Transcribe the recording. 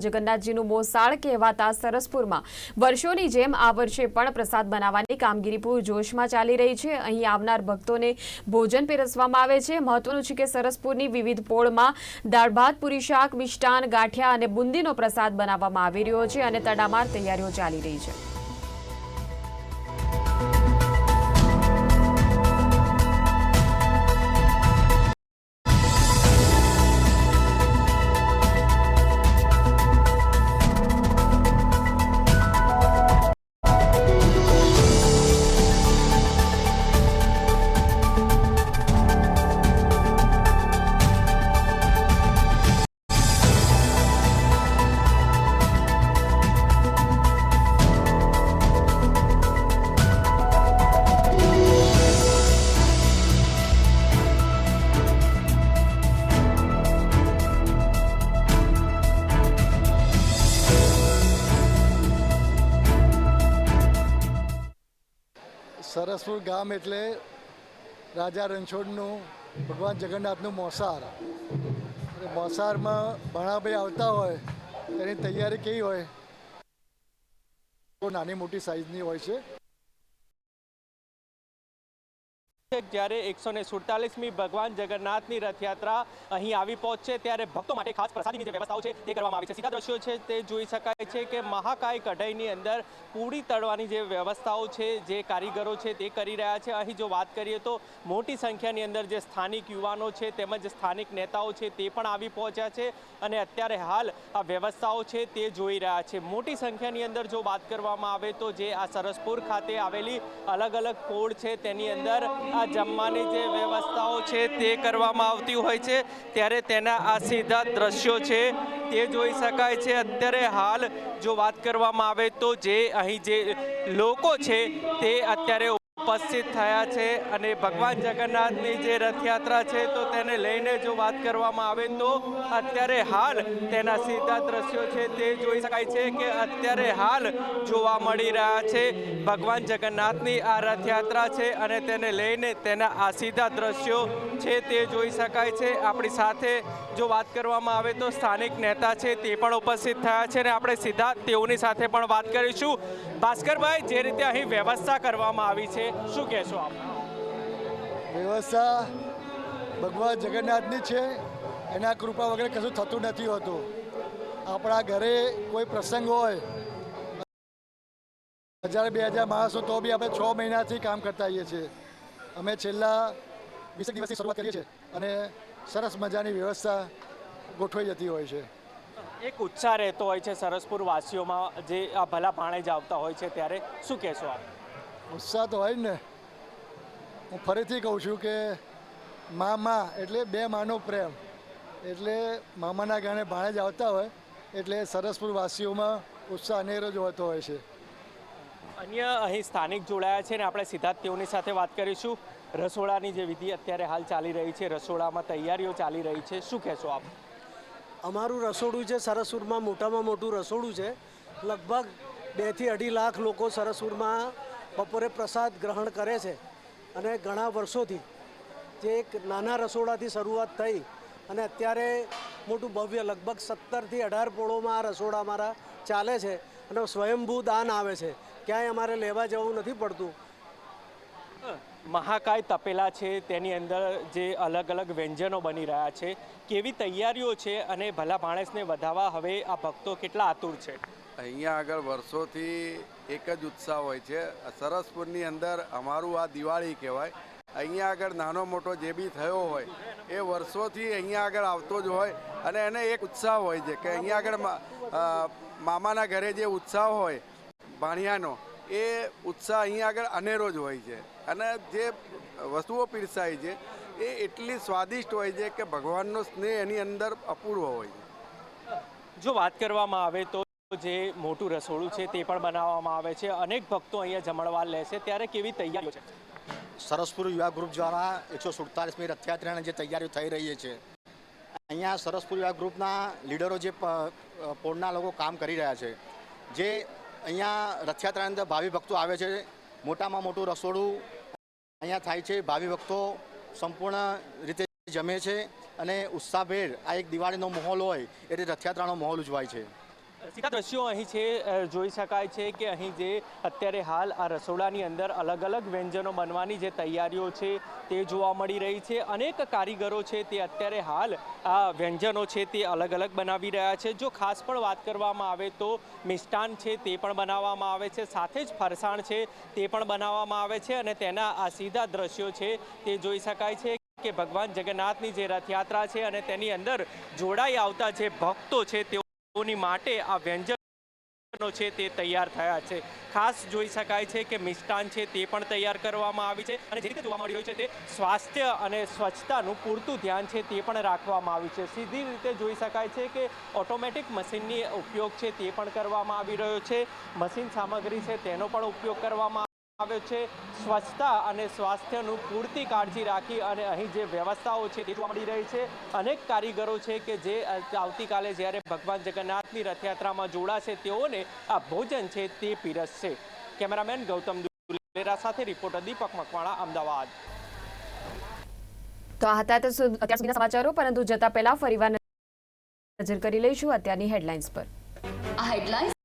જગન્નાથજીનું મોસાળ કહેવાતા સરસપુરમાં વર્ષોની જેમ આ વર્ષે પણ પ્રસાદ બનાવવાની કામગીરી પૂરજોશમાં ચાલી રહી છે. અહીં આવનાર ભક્તોને ભોજન પીરસવામાં આવે છે. મહત્વનું છે કે સરસપુરની વિવિધ પોળમાં દાળ ભાત, પૂરી શાક, મિષ્ટાન, ગાંઠિયા અને બુંદીનો પ્રસાદ બનાવવામાં આવી રહ્યો છે અને તડામાર તૈયારીઓ ચાલી રહી છે. સરસપુર ગામ એટલે રાજા રણછોડનું, ભગવાન જગન્નાથનું મોસાર મોસારમાં ભણાભાઈ આવતા હોય, તેની તૈયારી કેવી હોય? નાની મોટી સાઈઝની હોય છે. જ્યારે એકસો ને સુડતાલીસમી ભગવાન જગન્નાથની રથયાત્રા અહીં આવી પહોંચશે ત્યારે ભક્તો માટે ખાસ પ્રસાદીની જે વ્યવસ્થાઓ છે તે કરવામાં આવી છે. સીધા દ્રશ્યો છે તે જોઈ શકાય છે કે મહાકાય કઢાઈની અંદર પૂરી તળવાની જે વ્યવસ્થાઓ છે, જે કારીગરો છે તે કરી રહ્યા છે. અહીં જો વાત કરીએ તો મોટી સંખ્યાની અંદર જે સ્થાનિક યુવાનો છે તેમજ સ્થાનિક નેતાઓ છે તે પણ આવી પહોંચ્યા છે અને અત્યારે હાલ આ વ્યવસ્થાઓ છે તે જોઈ રહ્યા છે. મોટી સંખ્યાની અંદર જો વાત કરવામાં આવે તો જે આ સરસપુર ખાતે આવેલી અલગ અલગ કોડ છે તેની અંદર આ જમવાની જે વ્યવસ્થાઓ છે તે કરવામાં આવતી હોય છે. ત્યારે તેના આ સીધા દ્રશ્યો છે તે જોઈ શકાય છે. અત્યારે હાલ જો વાત કરવામાં આવે તો જે અહીં જે લોકો છે તે અત્યારે ઉપસ્થિત થયા છે અને ભગવાન જગન્નાથની જે રથયાત્રા છે તો તેને લઈને જો વાત કરવામાં આવે તો અત્યારે હાલ તેના સીધા દ્રશ્યો છે તે જોઈ શકાય છે કે અત્યારે હાલ જોવા મળી રહ્યા છે ભગવાન જગન્નાથની આ રથયાત્રા છે અને તેને લઈને તેના આ સીધા દ્રશ્યો છે તે જોઈ શકાય છે. આપણી સાથે જો વાત કરવામાં આવે તો સ્થાનિક નેતા છે તે પણ ઉપસ્થિત થયા છે અને આપણે સીધા તેઓની સાથે પણ વાત કરીશું. ભાસ્કરભાઈ, જે રીતે અહીં વ્યવસ્થા કરવામાં આવી છે શું કહેશો આપ? વ્યવસ્થા ભગવાન જગન્નાથની છે. એના કૃપા વગર કશું થતું નથી હોતું. આપણા ઘરે કોઈ પ્રસંગ હોય હજાર બે હજાર માણસો તો બી આપણે છ મહિનાથી કામ કરતા આવીએ છીએ. અમે છેલ્લા વીસ દિવસથી શરૂઆત કરીએ છીએ અને સરસ મજાની વ્યવસ્થા ગોઠવાઈ જતી હોય છે. એક ઉત્સાહ રહેતો હોય છે સરસપુર વાસીઓમાં જે આ ભલા ભાણે જ આવતા હોય છે ત્યારે. શું કહેશો આપ? ઉત્સાહ તો હોય ને. હું ફરીથી કહું છું કે મામા એટલે બે માનો પ્રેમ. એટલે મામાના ગાણે ભાણે જ આવતા હોય એટલે સરસપુર વાસીઓમાં ઉત્સાહ અનેરો જ હોતો હોય છે. અન્ય અહીં સ્થાનિક જોડાયા છે ને આપણે સીધા તેઓની સાથે વાત કરીશું. રસોડાની જે વિધિ અત્યારે હાલ ચાલી રહી છે રસોડામાં તૈયારીઓ ચાલી રહી છે. શું કહેશો આપ? અમારું રસોડું છે સરસુરમાં મોટામાં મોટું રસોડું છે લગભગ બેથી અઢી લાખ લોકો સરસુરમાં બપોરે પ્રસાદ ગ્રહણ કરે છે અને ઘણા વર્ષોથી જે એક નાના રસોડાથી શરૂઆત થઈ અને અત્યારે મોટું ભવ્ય લગભગ સત્તરથી અઢાર પોળોમાં આ રસોડા અમારા ચાલે છે અને સ્વયંભૂ દાન આવે છે. ક્યાંય અમારે લેવા જવું નથી પડતું. મહાકાય તપેલા છે તેની અંદર જે અલગ અલગ વ્યંજનો બની રહ્યા છે. કેવી તૈયારીઓ છે અને ભલા માણસને વધાવવા હવે આ ભક્તો કેટલા આતુર છે? અહીંયા આગળ વર્ષોથી એક જ ઉત્સાહ હોય છે. સરસપુરની અંદર અમારું આ દિવાળી કહેવાય. અહીંયા આગળ નાનો મોટો જે બી થયો હોય, એ વર્ષોથી અહીંયા આગળ આવતો જ હોય અને એને એક ઉત્સાહ હોય છે કે અહીંયા આગળ મામાના ઘરે જે ઉત્સાહ હોય, ભાણિયાનો, એ ઉત્સાહ અહીંયા આગળ અનેરો જ હોય છે. અને જે વસ્તુઓ પીરસાય છે, એ એટલી સ્વાદિષ્ટ હોય છે કે ભગવાનનો સ્નેહ એની અંદર અપૂર્વ હોય છે. જો વાત કરવામાં આવે તો જે મોટું રસોડું છે તે પણ બનાવવામાં આવે છે. અનેક ભક્તો અહીંયા જમણવાર લે છે. ત્યારે કેવી તૈયારીઓ છે? સરસપુર યુવા ગ્રુપ દ્વારા એકસો સુડતાલીસમી રથયાત્રાની જે તૈયારીઓ થઈ રહી છે, અહીંયા સરસપુર યુવા ગ્રુપના લીડરો જે પોળના લોકો કામ કરી રહ્યા છે. જે અહીંયા રથયાત્રાની અંદર ભાવિ ભક્તો આવે છે. મોટામાં મોટું રસોડું અહીંયા થાય છે. ભાવિ ભક્તો સંપૂર્ણ રીતે જમે છે અને ઉત્સાહભેર આ એક દિવાળીનો માહોલ હોય એટલે રથયાત્રાનો માહોલ ઉજવાય છે. દ્રશ્યો અહીં છે જોઈ શકાય છે કે અહીં જે અત્યારે હાલ આ રસોડાની અંદર અલગ અલગ વ્યંજનો બનવાની જે તૈયારીઓ છે તે જોવા મળી રહી છે. અનેક કારીગરો છે તે અત્યારે હાલ આ વ્યંજનો છે તે અલગ અલગ બનાવી રહ્યા છે. જો ખાસ પણ વાત કરવામાં આવે તો મિષ્ટાન છે તે પણ બનાવવામાં આવે છે, સાથે જ ફરસાણ છે તે પણ બનાવવામાં આવે છે અને તેના આ સીધા દ્રશ્યો છે તે જોઈ શકાય છે કે ભગવાન જગન્નાથની જે રથયાત્રા છે અને તેની અંદર જોડાઈ આવતા જે ભક્તો છે તેઓની માટે આ વ્યંજનો છે તે તૈયાર થયા છે. ખાસ જોઈ શકાય છે કે મિષ્ટાન છે તે પણ તૈયાર કરવામાં આવી છે અને જે રીતે જોવા મળી રહ્યું છે તે સ્વાસ્થ્ય અને સ્વચ્છતાનું પૂરતું ધ્યાન છે તે પણ રાખવામાં આવ્યું છે. સીધી રીતે જોઈ શકાય છે કે ઓટોમેટિક મશીનની ઉપયોગ છે તે પણ કરવામાં આવી રહ્યો છે. મશીન સામગ્રી છે તેનો પણ ઉપયોગ કરવામાં આવ્યો છે. સ્વચ્છતા અને સ્વાસ્થ્યનું પૂરતી કાળજી રાખી અને અહીં જે વ્યવસ્થાઓ છે તે જોવા મળી રહી છે. અનેક કારીગરો છે કે જે આવતીકાલે જ્યારે ભગવાન જગન્નાથની રથયાત્રામાં જોડાશે તેઓને આ ભોજન છે તે પીરસશે. કેમેરામેન ગૌતમ દુલેરા સાથે રિપોર્ટર દીપક મકવાણા અમદાવાદ. તો આ હતા અત્યાર સુધીના સમાચારો પરંતુ જતા પહેલા ફરીવાર નજર કરી લઈશું અત્યારની હેડલાઇન્સ પર. આ હેડલાઇન્સ